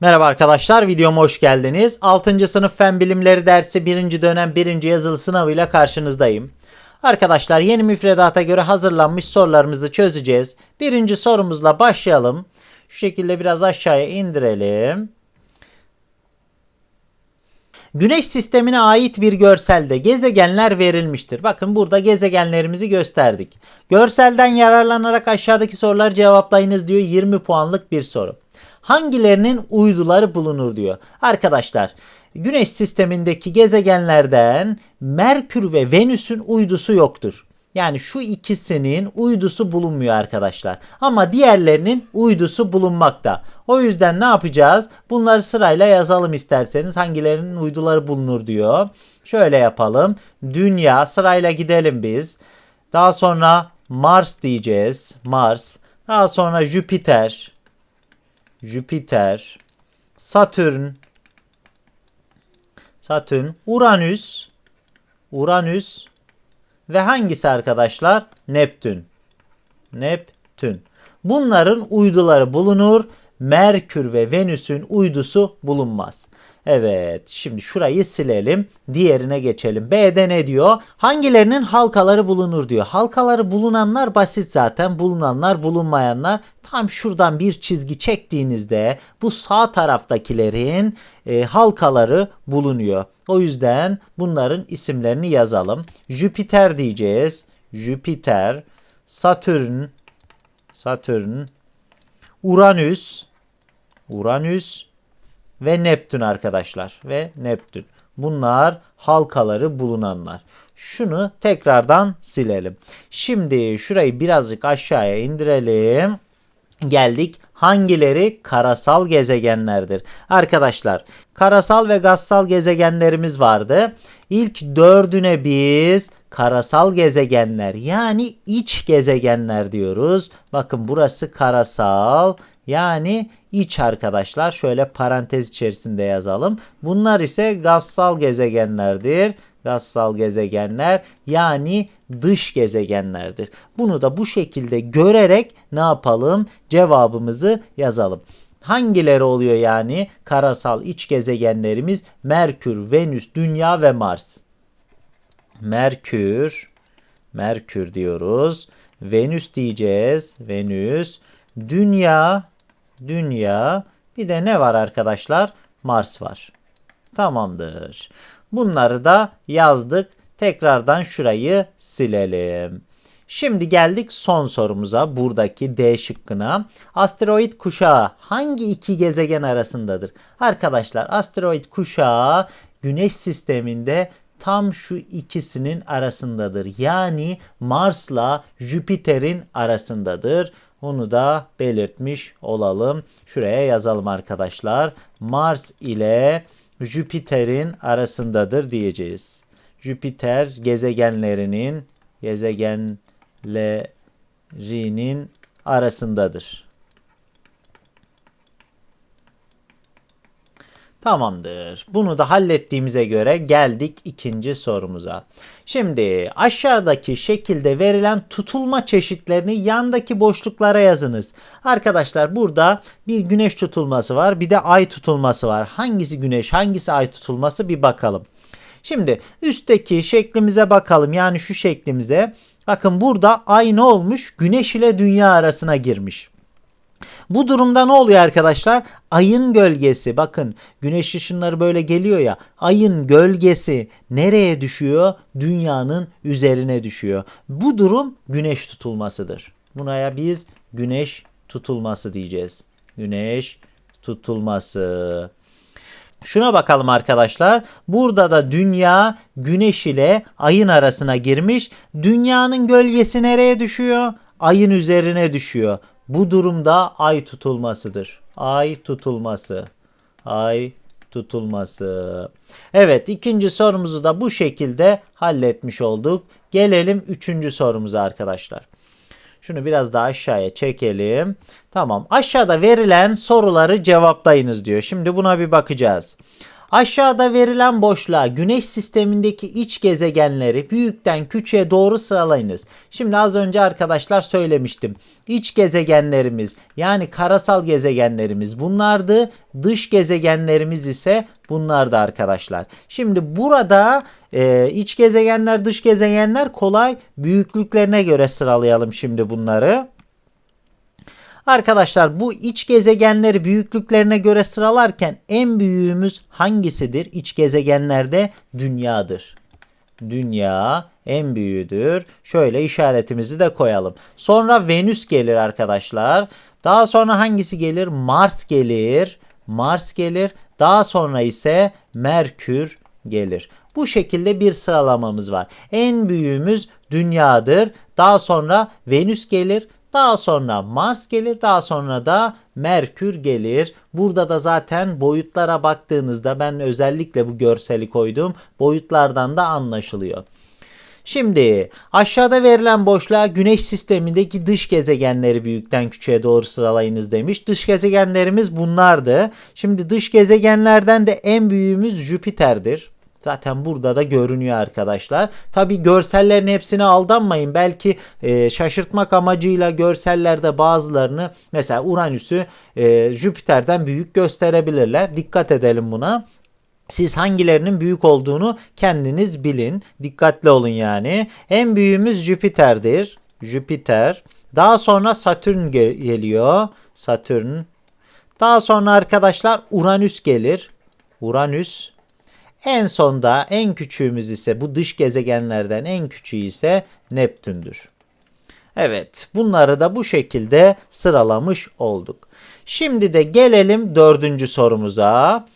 Merhaba arkadaşlar, videoma hoş geldiniz. 6. sınıf Fen Bilimleri dersi 1. dönem 1. yazılı sınavıyla karşınızdayım. Arkadaşlar yeni müfredata göre hazırlanmış sorularımızı çözeceğiz. Birinci sorumuzla başlayalım. Şu şekilde biraz aşağıya indirelim. Güneş sistemine ait bir görselde gezegenler verilmiştir. Bakın burada gezegenlerimizi gösterdik. Görselden yararlanarak aşağıdaki soruları cevaplayınız diyor 20 puanlık bir soru. Hangilerinin uyduları bulunur diyor. Arkadaşlar Güneş sistemindeki gezegenlerden Merkür ve Venüs'ün uydusu yoktur. Yani şu ikisinin uydusu bulunmuyor arkadaşlar. Ama diğerlerinin uydusu bulunmakta. O yüzden ne yapacağız? Bunları sırayla yazalım isterseniz. Hangilerinin uyduları bulunur diyor. Şöyle yapalım. Dünya sırayla gidelim biz. Daha sonra Mars diyeceğiz. Mars. Daha sonra Jüpiter. Jüpiter. Satürn. Satürn. Uranüs. Uranüs. Ve hangisi arkadaşlar? Neptün. Neptün. Bunların uyduları bulunur. Merkür ve Venüs'ün uydusu bulunmaz. Evet şimdi şurayı silelim. Diğerine geçelim. B'de ne diyor? Hangilerinin halkaları bulunur diyor. Halkaları bulunanlar basit zaten. Bulunanlar bulunmayanlar. Tam şuradan bir çizgi çektiğinizde bu sağ taraftakilerin e, halkaları bulunuyor. O yüzden bunların isimlerini yazalım. Jüpiter diyeceğiz. Jüpiter, Satürn, Satürn, Uranüs, Uranüs ve Neptün arkadaşlar. Ve Neptün. Bunlar halkaları bulunanlar. Şunu tekrardan silelim. Şimdi şurayı birazcık aşağıya indirelim. Geldik hangileri karasal gezegenlerdir? Arkadaşlar karasal ve gazsal gezegenlerimiz vardı. İlk dördüne biz karasal gezegenler yani iç gezegenler diyoruz. Bakın burası karasal yani iç arkadaşlar. Şöyle parantez içerisinde yazalım. Bunlar ise gazsal gezegenlerdir. Gazsal gezegenler yani dış gezegenlerdir. Bunu da bu şekilde görerek ne yapalım? Cevabımızı yazalım. Hangileri oluyor yani? Karasal iç gezegenlerimiz Merkür, Venüs, Dünya ve Mars. Merkür, Merkür diyoruz. Venüs diyeceğiz. Venüs, Dünya, Dünya. Bir de ne var arkadaşlar? Mars var. Tamamdır. Bunları da yazdık. Tekrardan şurayı silelim. Şimdi geldik son sorumuza. Buradaki D şıkkına. Asteroid kuşağı hangi iki gezegen arasındadır? Arkadaşlar asteroid kuşağı Güneş sisteminde tam şu ikisinin arasındadır. Yani Mars'la Jüpiter'in arasındadır. Onu da belirtmiş olalım. Şuraya yazalım arkadaşlar. Mars ile Jüpiter'in arasındadır diyeceğiz. Jüpiter gezegenlerinin gezegenlerinin arasındadır. Tamamdır. Bunu da hallettiğimize göre geldik ikinci sorumuza. Şimdi aşağıdaki şekilde verilen tutulma çeşitlerini yandaki boşluklara yazınız. Arkadaşlar burada bir güneş tutulması var bir de ay tutulması var. Hangisi güneş hangisi ay tutulması bir bakalım. Şimdi üstteki şeklimize bakalım yani şu şeklimize. Bakın burada ay ne olmuş? Güneş ile dünya arasına girmiş. Bu durumda ne oluyor arkadaşlar? Ayın gölgesi bakın güneş ışınları böyle geliyor ya ayın gölgesi nereye düşüyor? Dünyanın üzerine düşüyor. Bu durum güneş tutulmasıdır. Buna biz güneş tutulması diyeceğiz. Güneş tutulması. Şuna bakalım arkadaşlar. Burada da dünya güneş ile ayın arasına girmiş. Dünyanın gölgesi nereye düşüyor? Ayın üzerine düşüyor. Bu durumda ay tutulmasıdır. Ay tutulması. Ay tutulması. Evet ikinci sorumuzu da bu şekilde halletmiş olduk. Gelelim üçüncü sorumuza arkadaşlar. Şunu biraz daha aşağıya çekelim. Tamam aşağıda verilen soruları cevaplayınız diyor. Şimdi buna bir bakacağız. Aşağıda verilen boşluğa Güneş sistemindeki iç gezegenleri büyükten küçüğe doğru sıralayınız. Şimdi az önce arkadaşlar söylemiştim. İç gezegenlerimiz yani karasal gezegenlerimiz bunlardı. Dış gezegenlerimiz ise bunlardı arkadaşlar. Şimdi burada e, iç gezegenler dış gezegenler kolay büyüklüklerine göre sıralayalım şimdi bunları. Arkadaşlar bu iç gezegenleri büyüklüklerine göre sıralarken en büyüğümüz hangisidir? İç gezegenlerde dünyadır. Dünya en büyüğüdür. Şöyle işaretimizi de koyalım. Sonra Venüs gelir arkadaşlar. Daha sonra hangisi gelir? Mars gelir. Mars gelir. Daha sonra ise Merkür gelir. Bu şekilde bir sıralamamız var. En büyüğümüz dünyadır. Daha sonra Venüs gelir. Daha sonra Mars gelir, daha sonra da Merkür gelir. Burada da zaten boyutlara baktığınızda ben özellikle bu görseli koydum. Boyutlardan da anlaşılıyor. Şimdi aşağıda verilen boşluğa Güneş sistemindeki dış gezegenleri büyükten küçüğe doğru sıralayınız demiş. Dış gezegenlerimiz bunlardı. Şimdi dış gezegenlerden de en büyüğümüz Jüpiter'dir. Zaten burada da görünüyor arkadaşlar. Tabi görsellerin hepsine aldanmayın. Belki e, şaşırtmak amacıyla görsellerde bazılarını mesela Uranüs'ü e, Jüpiter'den büyük gösterebilirler. Dikkat edelim buna. Siz hangilerinin büyük olduğunu kendiniz bilin. Dikkatli olun yani. En büyüğümüz Jüpiter'dir. Jüpiter. Daha sonra Satürn geliyor. Satürn. Daha sonra arkadaşlar Uranüs gelir. Uranüs. En sonda en küçüğümüz ise bu dış gezegenlerden en küçüğü ise Neptün'dür. Evet bunları da bu şekilde sıralamış olduk. Şimdi de gelelim dördüncü sorumuza.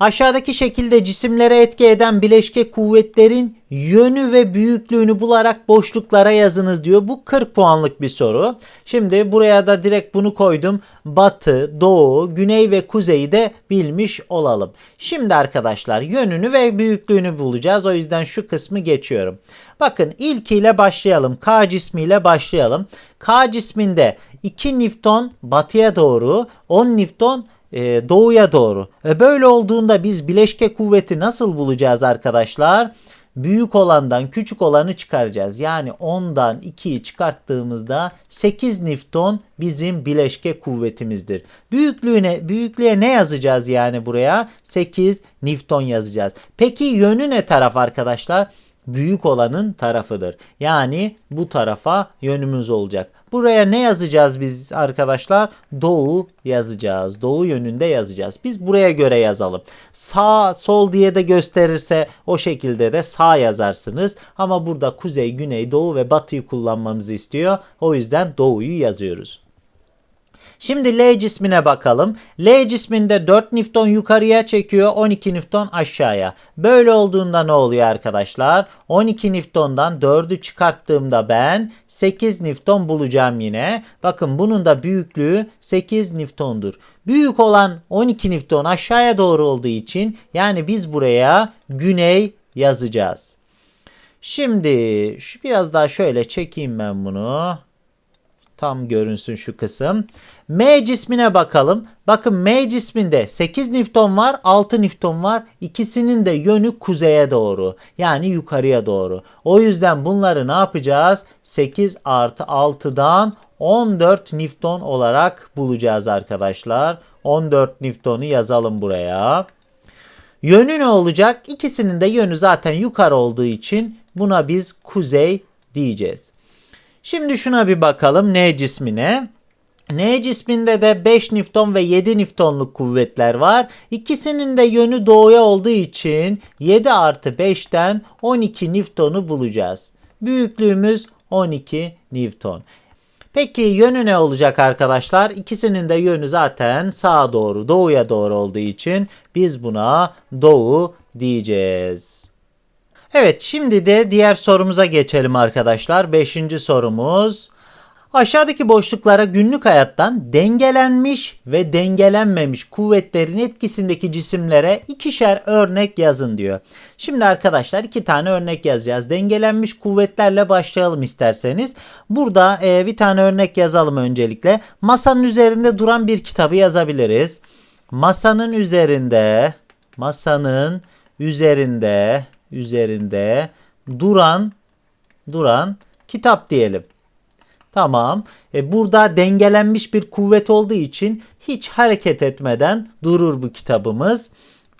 Aşağıdaki şekilde cisimlere etki eden bileşke kuvvetlerin yönü ve büyüklüğünü bularak boşluklara yazınız diyor. Bu 40 puanlık bir soru. Şimdi buraya da direkt bunu koydum. Batı, doğu, güney ve kuzeyi de bilmiş olalım. Şimdi arkadaşlar yönünü ve büyüklüğünü bulacağız. O yüzden şu kısmı geçiyorum. Bakın ilkiyle başlayalım. K cismiyle başlayalım. K cisminde 2 Newton batıya doğru, 10 Newton e, doğuya doğru. E, böyle olduğunda biz bileşke kuvveti nasıl bulacağız arkadaşlar? Büyük olandan küçük olanı çıkaracağız. Yani 10'dan 2'yi çıkarttığımızda 8 Newton bizim bileşke kuvvetimizdir. Büyüklüğüne büyüklüğe ne yazacağız yani buraya? 8 Newton yazacağız. Peki yönü ne taraf arkadaşlar? Büyük olanın tarafıdır. Yani bu tarafa yönümüz olacak. Buraya ne yazacağız biz arkadaşlar? Doğu yazacağız. Doğu yönünde yazacağız. Biz buraya göre yazalım. Sağ, sol diye de gösterirse o şekilde de sağ yazarsınız. Ama burada kuzey, güney, doğu ve batıyı kullanmamızı istiyor. O yüzden doğuyu yazıyoruz. Şimdi L cismine bakalım. L cisminde 4 Newton yukarıya çekiyor 12 Newton aşağıya. Böyle olduğunda ne oluyor arkadaşlar? 12 Newton'dan 4'ü çıkarttığımda ben 8 Newton bulacağım yine. Bakın bunun da büyüklüğü 8 Newton'dur. Büyük olan 12 Newton aşağıya doğru olduğu için yani biz buraya güney yazacağız. Şimdi şu biraz daha şöyle çekeyim ben bunu. Tam görünsün şu kısım. M cismine bakalım. Bakın M cisminde 8 Newton var, 6 Newton var. İkisinin de yönü kuzeye doğru. Yani yukarıya doğru. O yüzden bunları ne yapacağız? 8 artı 6'dan 14 Newton olarak bulacağız arkadaşlar. 14 Newton'u yazalım buraya. Yönü ne olacak? İkisinin de yönü zaten yukarı olduğu için buna biz kuzey diyeceğiz. Şimdi şuna bir bakalım N cismine. N cisminde de 5 Newton ve 7 Newton'luk kuvvetler var. İkisinin de yönü doğuya olduğu için 7 artı 5'ten 12 Newton'u bulacağız. Büyüklüğümüz 12 Newton. Peki yönü ne olacak arkadaşlar? İkisinin de yönü zaten sağa doğru, doğuya doğru olduğu için biz buna doğu diyeceğiz. Evet şimdi de diğer sorumuza geçelim arkadaşlar. Beşinci sorumuz. Aşağıdaki boşluklara günlük hayattan dengelenmiş ve dengelenmemiş kuvvetlerin etkisindeki cisimlere ikişer örnek yazın diyor. Şimdi arkadaşlar iki tane örnek yazacağız. Dengelenmiş kuvvetlerle başlayalım isterseniz. Burada e, bir tane örnek yazalım öncelikle. Masanın üzerinde duran bir kitabı yazabiliriz. Masanın üzerinde masanın üzerinde üzerinde duran duran kitap diyelim. Tamam. E burada dengelenmiş bir kuvvet olduğu için hiç hareket etmeden durur bu kitabımız.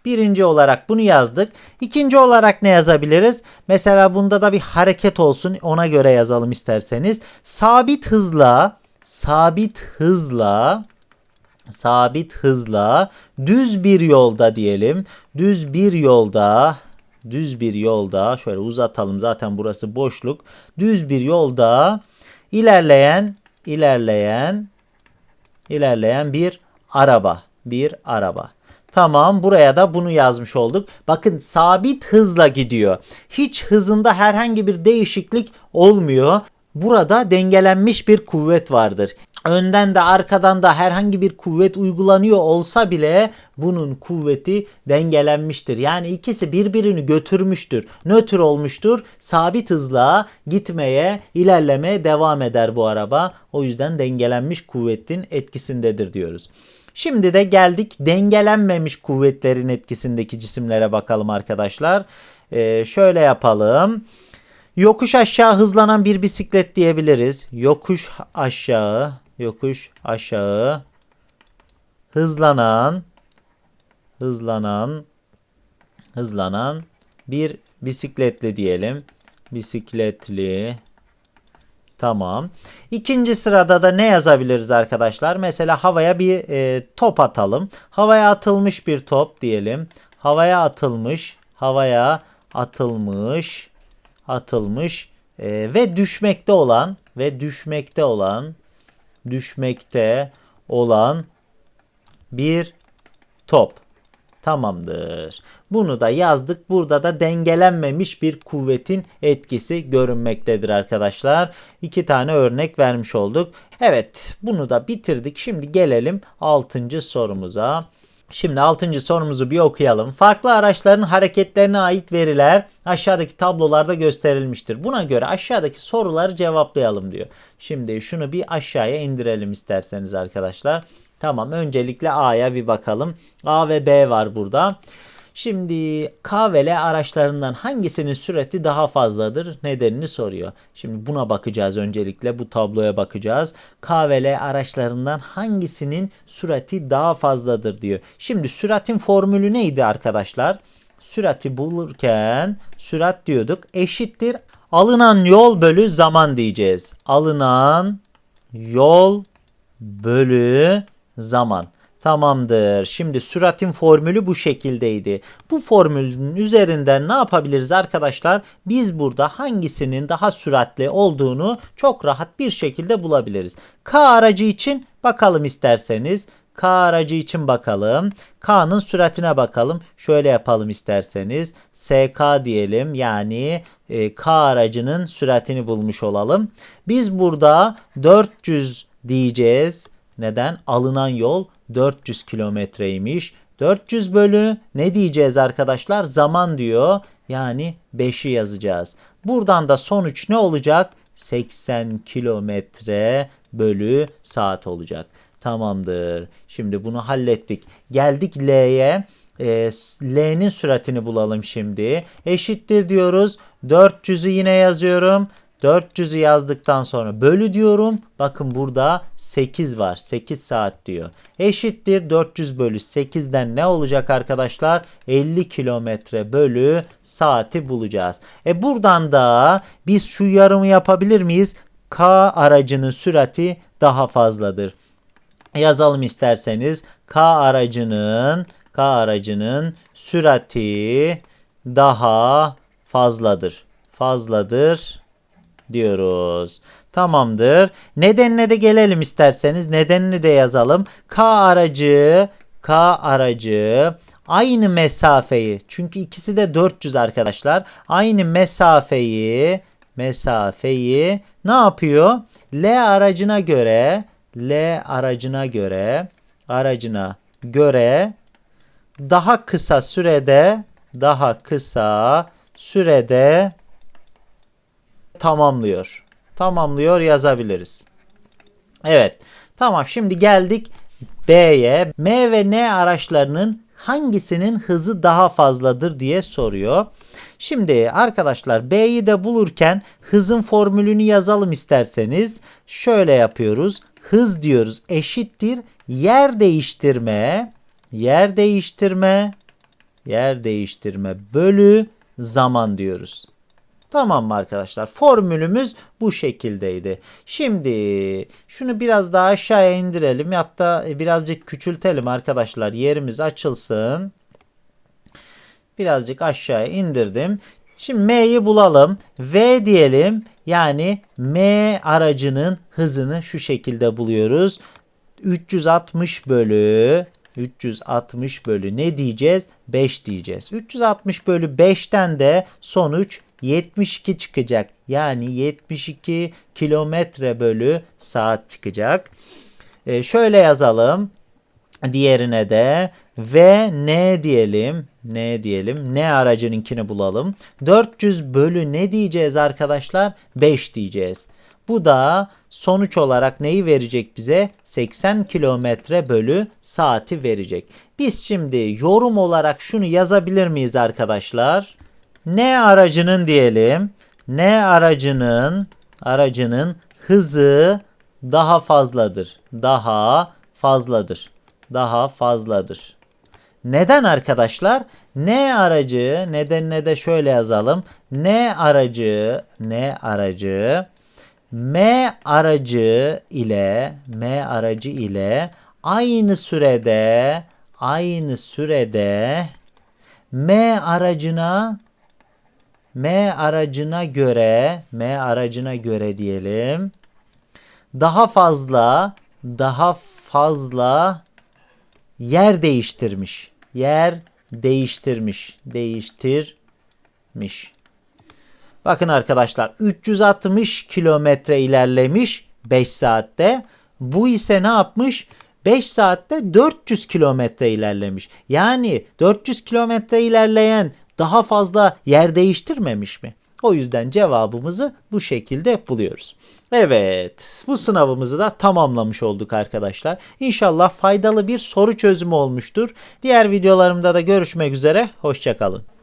Birinci olarak bunu yazdık. İkinci olarak ne yazabiliriz? Mesela bunda da bir hareket olsun. Ona göre yazalım isterseniz. Sabit hızla sabit hızla sabit hızla düz bir yolda diyelim. Düz bir yolda düz bir yolda şöyle uzatalım zaten burası boşluk. Düz bir yolda ilerleyen ilerleyen ilerleyen bir araba. Bir araba. Tamam buraya da bunu yazmış olduk. Bakın sabit hızla gidiyor. Hiç hızında herhangi bir değişiklik olmuyor. Burada dengelenmiş bir kuvvet vardır. Önden de arkadan da herhangi bir kuvvet uygulanıyor olsa bile bunun kuvveti dengelenmiştir. Yani ikisi birbirini götürmüştür. Nötr olmuştur. Sabit hızla gitmeye, ilerlemeye devam eder bu araba. O yüzden dengelenmiş kuvvetin etkisindedir diyoruz. Şimdi de geldik dengelenmemiş kuvvetlerin etkisindeki cisimlere bakalım arkadaşlar. Ee, şöyle yapalım. Yokuş aşağı hızlanan bir bisiklet diyebiliriz. Yokuş aşağı, yokuş aşağı hızlanan hızlanan hızlanan bir bisikletli diyelim. Bisikletli Tamam. İkinci sırada da ne yazabiliriz arkadaşlar? Mesela havaya bir e, top atalım. Havaya atılmış bir top diyelim. Havaya atılmış, havaya atılmış, atılmış e, ve düşmekte olan ve düşmekte olan, düşmekte olan bir top. Tamamdır. Bunu da yazdık. Burada da dengelenmemiş bir kuvvetin etkisi görünmektedir arkadaşlar. İki tane örnek vermiş olduk. Evet bunu da bitirdik. Şimdi gelelim 6. sorumuza. Şimdi 6. sorumuzu bir okuyalım. Farklı araçların hareketlerine ait veriler aşağıdaki tablolarda gösterilmiştir. Buna göre aşağıdaki soruları cevaplayalım diyor. Şimdi şunu bir aşağıya indirelim isterseniz arkadaşlar. Tamam öncelikle A'ya bir bakalım. A ve B var burada. Şimdi K ve L araçlarından hangisinin sürati daha fazladır nedenini soruyor. Şimdi buna bakacağız öncelikle bu tabloya bakacağız. K ve L araçlarından hangisinin sürati daha fazladır diyor. Şimdi süratin formülü neydi arkadaşlar? Sürati bulurken sürat diyorduk eşittir alınan yol bölü zaman diyeceğiz. Alınan yol bölü zaman. Tamamdır. Şimdi süratin formülü bu şekildeydi. Bu formülün üzerinden ne yapabiliriz arkadaşlar? Biz burada hangisinin daha süratli olduğunu çok rahat bir şekilde bulabiliriz. K aracı için bakalım isterseniz. K aracı için bakalım. K'nın süratine bakalım. Şöyle yapalım isterseniz. SK diyelim. Yani e, K aracının süratini bulmuş olalım. Biz burada 400 diyeceğiz. Neden? Alınan yol 400 kilometreymiş. 400 bölü ne diyeceğiz arkadaşlar? Zaman diyor. Yani 5'i yazacağız. Buradan da sonuç ne olacak? 80 kilometre bölü saat olacak. Tamamdır. Şimdi bunu hallettik. Geldik L'ye. E, L'nin süratini bulalım şimdi. Eşittir diyoruz. 400'ü yine yazıyorum. 400'ü yazdıktan sonra bölü diyorum. Bakın burada 8 var. 8 saat diyor. Eşittir 400 bölü 8'den ne olacak arkadaşlar? 50 kilometre bölü saati bulacağız. E buradan da biz şu yarımı yapabilir miyiz? K aracının sürati daha fazladır. Yazalım isterseniz. K aracının K aracının sürati daha fazladır. Fazladır diyoruz. Tamamdır. Nedenine de gelelim isterseniz. Nedenini de yazalım. K aracı, K aracı aynı mesafeyi çünkü ikisi de 400 arkadaşlar. Aynı mesafeyi mesafeyi ne yapıyor? L aracına göre L aracına göre aracına göre daha kısa sürede daha kısa sürede tamamlıyor. Tamamlıyor yazabiliriz. Evet. Tamam şimdi geldik B'ye. M ve N araçlarının hangisinin hızı daha fazladır diye soruyor. Şimdi arkadaşlar B'yi de bulurken hızın formülünü yazalım isterseniz. Şöyle yapıyoruz. Hız diyoruz eşittir yer değiştirme, yer değiştirme, yer değiştirme bölü zaman diyoruz. Tamam mı arkadaşlar? Formülümüz bu şekildeydi. Şimdi şunu biraz daha aşağıya indirelim. Hatta birazcık küçültelim arkadaşlar. Yerimiz açılsın. Birazcık aşağıya indirdim. Şimdi M'yi bulalım. V diyelim. Yani M aracının hızını şu şekilde buluyoruz. 360 bölü 360 bölü ne diyeceğiz? 5 diyeceğiz. 360 bölü 5'ten de sonuç 72 çıkacak. Yani 72 kilometre bölü saat çıkacak. Ee, şöyle yazalım. Diğerine de ve ne diyelim? Ne diyelim? Ne aracınınkini bulalım. 400 bölü ne diyeceğiz arkadaşlar? 5 diyeceğiz. Bu da sonuç olarak neyi verecek bize? 80 kilometre bölü saati verecek. Biz şimdi yorum olarak şunu yazabilir miyiz arkadaşlar? Ne aracının diyelim. Ne aracının aracının hızı daha fazladır. Daha fazladır. Daha fazladır. Neden arkadaşlar? Ne aracı nedenine de şöyle yazalım. Ne aracı ne aracı M aracı ile M aracı ile aynı sürede aynı sürede M aracına M aracına göre M aracına göre diyelim daha fazla daha fazla yer değiştirmiş. Yer değiştirmiş. Değiştirmiş. Bakın arkadaşlar 360 kilometre ilerlemiş 5 saatte. Bu ise ne yapmış? 5 saatte 400 kilometre ilerlemiş. Yani 400 kilometre ilerleyen daha fazla yer değiştirmemiş mi? O yüzden cevabımızı bu şekilde buluyoruz. Evet, bu sınavımızı da tamamlamış olduk arkadaşlar. İnşallah faydalı bir soru çözümü olmuştur. Diğer videolarımda da görüşmek üzere. Hoşçakalın.